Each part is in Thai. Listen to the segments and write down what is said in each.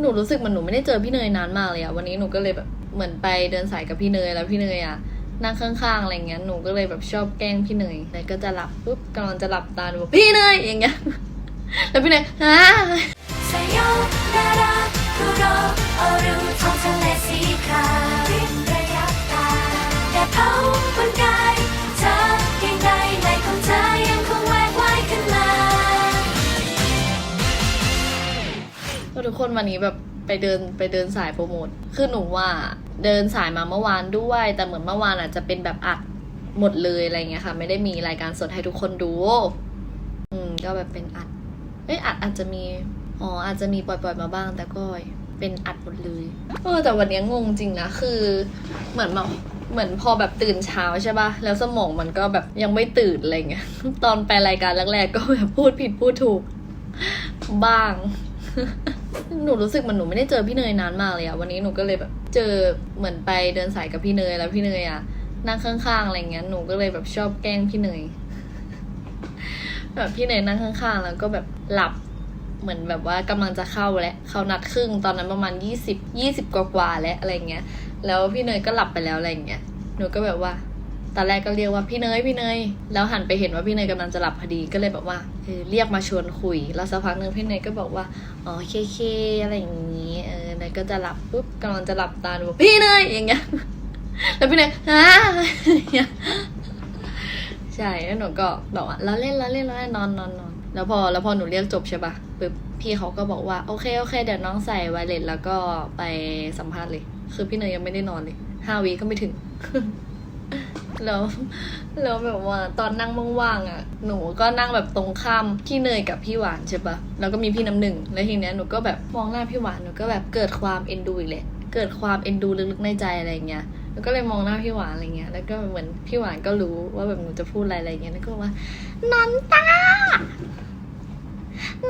หนูรู้สึกเหมันหนูไม่ได้เจอพี่เนยนานมากเลยอะวันนี้หนูก็เลยแบบเหมือนไปเดินสายกับพี่เนยแล้วพี่เนยอะนั่งข้างๆอะไรเงี้ยหนูก็เลยแบบชอบแกล้งพี่เนยแล้วก็จะหลับปุ๊บกำลังจะหลับตาหนูบอกพี่เนยอย่างเงี้ยแล้วพี่เนยฮะสยบนา ทุกคนวันนี้แบบไปเดินไปเดินสายโปรโมทคือหนูว่าเดินสายมาเมื่อวานด้วย แต่เหมือนเมื่อวานอาจจะเป็นแบบอัดหมดเลยอะไรเงี้ยค่ะ ไม่ได้มีรายการสดให้ทุกคนดู อืม ก็แบบเป็นอัดเอ้ยอัดอาจจะมีอ๋ออาจจะมีปล่อยๆมาบ้าง แต่ก็เป็นอัดหมดเลยเออแต่วันนี้งงจริงนะคือเหมือนแบบเหมือนพอแบบตื่นเช้าใช่ปะแล้วสมองมันก็แบบยังไม่ตื่นอะไรเงี้ย ตอนไปรายการแรกๆก็แบบพูดผิดพูดถูก บ้าง หนูรู้สึกเหมันหนูไม่ได้เจอพี่เนยนานมากเลยอะวันนี้หนูก็เลยแบบเจอเหมือนไปเดินสายกับพี่เนยแล้วพี่เนยอะนั่งข้างๆอะไรเงี้ยหนูก็เลยแบบชอบแกล้งพี่เนยแบบพี่เนยนั่งข้างๆ แล้วก็แบบหลับเหมือนแบบว่ากำลังจะเข้าแล้วเขานัดครึ่งตอนนั้นประมาณยี่สิบยี่สิบกว่าๆแล้วอะไรเงี้ย แล้วพี่เนยก็หลับไปแล้วอะไรเงี้ยหนูก็แบบว่า ตอนแรกก็เรียกว่าพี่เนยพี่เนยแล้วหันไปเห็นว่าพี่เนยกำลังจะหลับพอดีก็เลยแบบว่าเออเรียกมาชวนคุย แล้วสักพักหนึ่งพี่เนยก็บอกว่าอ๋อเคเคอะไรอย่างนี้เออเนยก็จะหลับปุ๊บกำลังจะหลับตาหนูบอกพี่เนยอย่างเงี้ยแล้วพี่เนยฮะอย่างเงี้ยใช่แล้วหนูก็บอกว่าเราเล่นเราเล่นเราเล่นนอนนอนนอนแล้วพอแล้วพอหนูเรียกจบใช่ปะปุ๊บพี่เขาก็บอกว่าโอเคโอเค เดี๋ยวน้องใส่ไวเลสแล้วก็ไปสัมภาษณ์เลย คือพี่เนยยังไม่ได้นอนเลยห้าวีก็ไม่ถึง แล้วแล้วแบบว่าตอนนั่งว่างๆอะ หนูก็นั่งแบบตรงข้ามพี่เนยกับพี่หวานใช่ปะแล้วก็มีพี่น้ำหนึ่งแล้วทีเนี้ยหนูก็แบบมองหน้าพี่หวานหนูก็แบบเกิดความเอ็นดูอีกแหละเกิดความเอ็นดูลึกๆในใจอะไรเงี้ยแล้วก็เลยมองหน้าพี่หวานอะไรเงี้ย แล้วก็เหมือนพี่หวานก็รู้ว่าแบบหนูจะพูดอะไรอะไรเงี้ย แล้วก็ว่า นันตา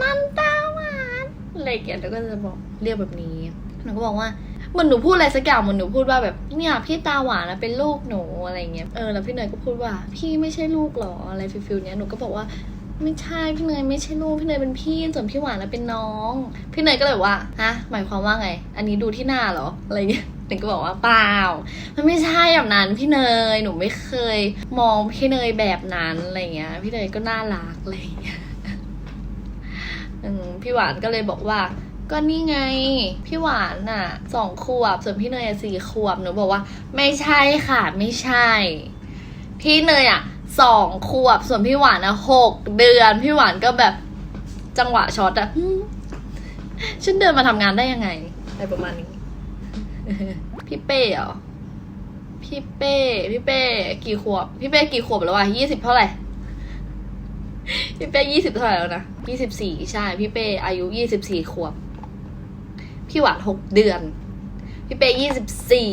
นันตาหวานอะไรเงี้ย แล้วก็จะบอกเรียกแบบนี้ หนูก็บอกว่า เหมือนหนูพูดอะไรสักอย่างเหมือนหนูพูดว่าแบบเนี่ยพี่ตาหวานนะเป็นลูกหนูอะไรเงี้ยเออแล้วพี่เนยก็พูดว่า พี่ไม่ใช่ลูกหรออะไรฟิลฟิลเนี้ยหนูก็บอกว่าไม่ใช่พี่เนยไม่ใช่ลูกพี่เนยเป็นพี่ส่วนพี่หวานนะเป็นน้อง พี่เนยก็เลยว่าฮะหมายความว่าไง อันนี้ดูที่หน้าเหรออะไรเงี้ยหนูก็บอกว่าเปล่า มันไม่ใช่แบบนั้นพี่เนยหนูไม่เคย มองพี่เนยแบบนั้นอะไรเงี้ย พี่เนยก็น่ารักอะไรเงี้ยพี่หวานก็เลยบอกว่า ก็นี่ไง พี่หวานน่ะสองขวบ ส่วนพี่เนยสี่ขวบหนูบอกว่า ไม่ใช่ค่ะ ไม่ใช่ พี่เนยอะสองขวบ ส่วนพี่หวานอะหกเดือน พี่หวานก็แบบจังหวะช็อตอะฉันเดินมาทำงานได้ยังไงอะไรประมาณนี้ พี่เป้เหรอพี่เป้ พี่เป้ กี่ขวบ พี่เป้กี่ขวบแล้ววะยี่สิบเท่าไหร่ พี่เป้ยี่สิบเท่าไหร่แล้วนะยี่สิบสี่ใช่ พี่เป้อายุยี่สิบสี่ขวบ พี่หวานหกเดือน พี่เป้ยี่สิบสี่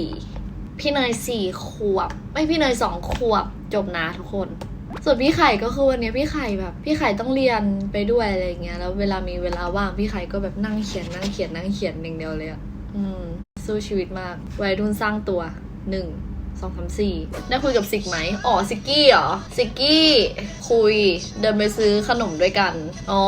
พี่เนยสี่ขวบ ไม่พี่เนยสองขวบ จบนะทุกคน ส่วนพี่ไข่ก็คือวันนี้พี่ไข่แบบ พี่ไข่ต้องเรียนไปด้วยอะไรเงี้ยแล้วเวลามีเวลาว่างพี่ไข่ก็แบบนั่งเขียนนั่งเขียนนั่งเขียนอย่างเดียวเลยอะอืม สู้ชีวิตมากวัยรุ่นสร้างตัวหนึ่งสองสามสี่ได้คุยกับซิกไหม อ๋อซิกกี้เหรอซิกกี้ คุย เดินไปซื้อขนมด้วยกัน อ๋อ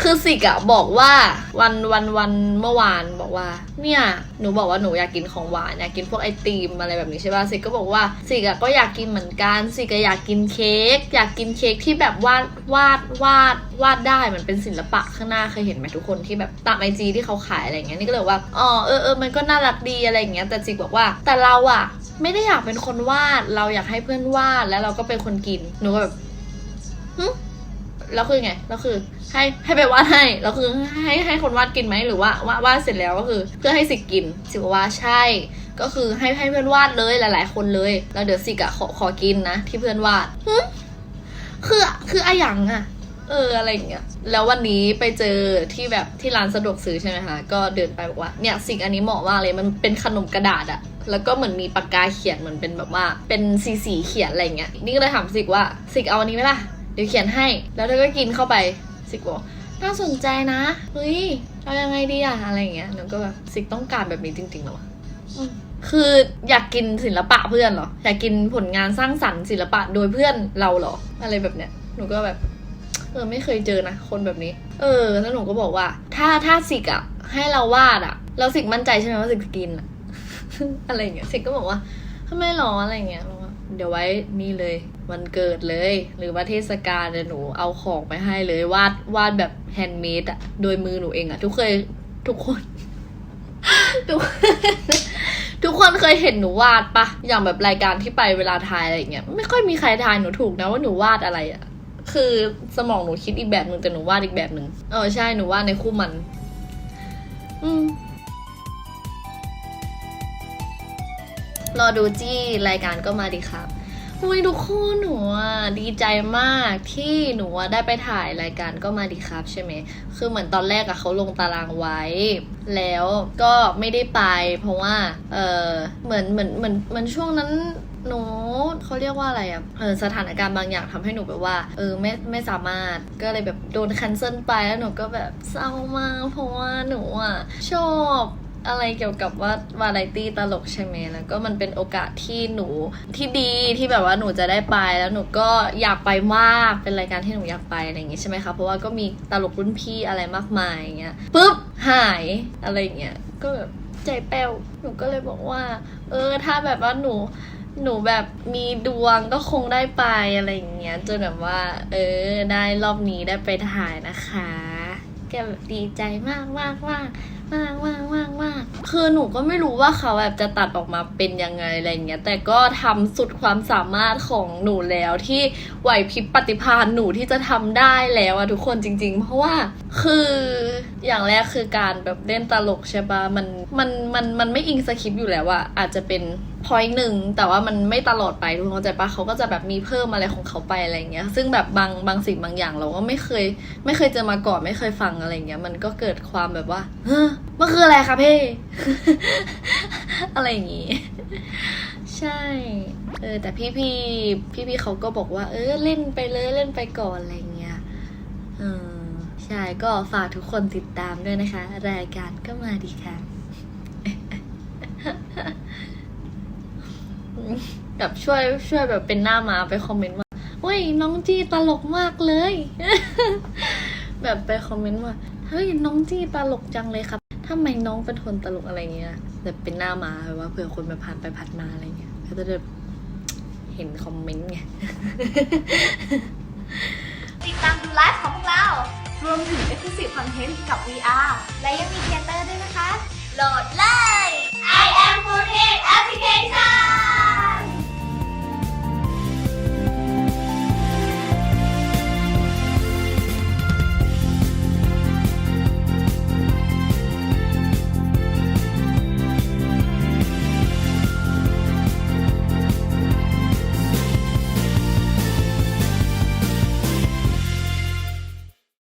คือสิกอะบอกว่าวันวันวันเมื่อวานบอกว่า เนี่ยหนูบอกว่าหนูอยากกินของหวานอยากกินพวกไอติมอะไรแบบนี้ใช่ป่ะสิกก็บอกว่าสิกอะก็อยากกินเหมือนกันสิกก็อยากกินเค้กอยากกินเค้กที่แบบวาดวาดวาดวาดได้มันเป็นศิลปะข้างหน้าเคยเห็นไหมทุกคนที่แบบตามไอจีที่เขาขายอะไรเงี้ยนี่ก็เลยว่าอ๋อเออเออมันก็น่ารักดีอะไรเงี้ยแต่สิกบอกว่า แต่เราอะไม่ได้อยากเป็นคนวาดเราอยากให้เพื่อนวาดแล้วเราก็เป็นคนกินหนูก็แบบหึ แล้วคือไงแล้วคือให้ให้ไปวาดให้แล้วคือให้ให้คนวาดกินไหมหรือว่าวาดวาดเสร็จแล้วก็คือ เพื่อให้สิกกินสิบอกว่าใช่ ก็คือให้ให้เพื่อนวาดเลยหลาย ๆ คนเลยแล้วเดี๋ยวสิกอะขอขอกินนะ ที่เพื่อนวาดคือคืออะหยังอะเอออะไรอย่างเงี้ย แล้ววันนี้ไปเจอที่แบบที่ร้านสะดวกซื้อใช่ไหมคะ ก็เดินไปบอกว่าเนี่ยสิ่งอันนี้เหมาะมากเลย มันเป็นขนมกระดาษอะแล้วก็เหมือนมีปากกาเขียนเหมือนเป็นแบบว่า เป็นสีสีเขียนอะไรเงี้ย นี่ก็เลยถามสิกว่าสิกเอาอันนี้ไหมล่ะ เดี๋ยวเขียนให้ แล้วเธอก็กินเข้าไปสิกบอกน่าสนใจนะเฮ้ยเอายังไงดีอะอะไรอย่างเงี้ยหนูก็แบบสิกต้องการแบบนี้จริงๆเหรอวะอืมคืออยากกินศิลปะเพื่อนเหรออยากกินผลงานสร้างสรรค์ศิลปะโดยเพื่อนเราเหรอ อะไรแบบเนี้ยหนูก็แบบเออไม่เคยเจอนะคนแบบนี้ เออ แล้วหนูก็บอกว่า ถ้าถ้าสิกอะให้เราวาดอะเราสิกมั่นใจใช่ไหมว่าสิกจะกินอะอะไรอย่างเงี้ยสิกก็บอกว่าทำไมหรออะไรอย่างเงี้ย เดี๋ยวไว้นี่เลย วันเกิดเลย หรือว่าเทศกาลเดี๋ยวหนูเอาของไปให้เลยวาดวาดแบบแฮนด์เมดอะโดยมือหนูเองอะทุกเคยทุกคน ทุกทุกคนเคยเห็นหนูวาดปะอย่างแบบรายการที่ไปเวลาทายอะไรอย่างเงี้ยไม่ค่อยมีใครทายหนูถูกนะว่าหนูวาดอะไรอะคือสมองหนูคิดอีกแบบหนึ่งแต่หนูวาดอีกแบบหนึ่งเออใช่หนูวาดในคู่มัน อืม รอดูจี้รายการก็มาดีครับอุ้ยทุกคนหนูอะดีใจมากที่หนูอะได้ไปถ่ายรายการก็มาดีครับใช่ไหม คือเหมือนตอนแรกอะเขาลงตารางไว้ แล้วก็ไม่ได้ไป เพราะว่า เออเหมือนเหมือนเหมือนเหมือนช่วงนั้นหนูเขาเรียกว่าอะไรอะเออสถานการณ์บางอย่างทำให้หนูแบบว่า เออไม่ไม่สามารถก็เลยแบบโดนคันเซิลไปแล้วหนูก็แบบเศร้ามากเพราะว่าหนูอะชอบ อะไรเกี่ยวกับว่าวาไรตี้ตลกใช่ไหมแล้วก็มันเป็นโอกาสที่หนูที่ดีที่แบบว่าหนูจะได้ไปแล้วหนูก็อยากไปมากเป็นรายการที่หนูอยากไปอะไรอย่างงี้ใช่ไหมคะเพราะว่าก็มีตลกรุ่นพี่อะไรมากมายอย่างเงี้ยปุ๊บหายอะไรอย่างเงี้ยก็แบบใจแป้วหนูก็เลยบอกว่า เออ ถ้าแบบว่าหนูหนูแบบมีดวงก็คงได้ไปอะไรอย่างเงี้ยจนแบบว่า เออ ได้รอบนี้ได้ไปถ่ายนะคะ แกแบบดีใจมากมากมาก มากมากมากมากคือหนูก็ไม่รู้ว่าเขาแบบจะตัดออกมาเป็นยังไงอะไรเงี้ย แต่ก็ทำสุดความสามารถของหนูแล้วที่ไหวพริบปฏิภาณหนูที่จะทำได้แล้วอะทุกคนจริง ๆ เพราะว่าคืออย่างแรกคือการแบบเล่นตลกใช่ปะมันมันมันมันไม่อิงสคริปต์อยู่แล้วอะอาจจะเป็น พอยหนึ่งแต่ว่ามันไม่ตลอดไปทุกคนเข้าใจปะเขาก็จะแบบมีเพิ่มอะไรของเขาไปอะไรเงี้ย ซึ่งแบบบางบางสิ่งบางอย่างเราก็ไม่เคย ไม่เคยเจอมาก่อนไม่เคยฟังอะไรเงี้ย มันก็เกิดความแบบว่าเฮ้อมันคืออะไรคะเพ่อะไรอย่างงี้ ใช่ เออแต่พี่พี่พี่พี่เขาก็บอกว่า เออเล่นไปเลยเล่นไปก่อนอะไรเงี้ยเออใช่ก็ฝากทุกคนติดตามด้วยนะคะ รายการก็มาดีค่ะ แบบช่วยช่วยแบบเป็นหน้ามาไปคอมเมนต์ว่าเฮ้ยน้องจี้ตลกมากเลย แบบไปคอมเมนต์ว่าเฮ้ยน้องจี้ตลกจังเลยครับทำไมน้องเป็นคนตลกอะไรเงี้ยแบบเป็นหน้ามาแบบว่าเผื่อคนมาผ่านไปผ่านมาอะไรเงี้ยก็จะแบบเห็นคอมเมนต์ไงติดตามดูไลฟ์ของพวกเรา รวมถึง Exclusive Content กับ VR และยังมีเทเตอร์ด้วยนะคะ โหลดเลย I am 4 Application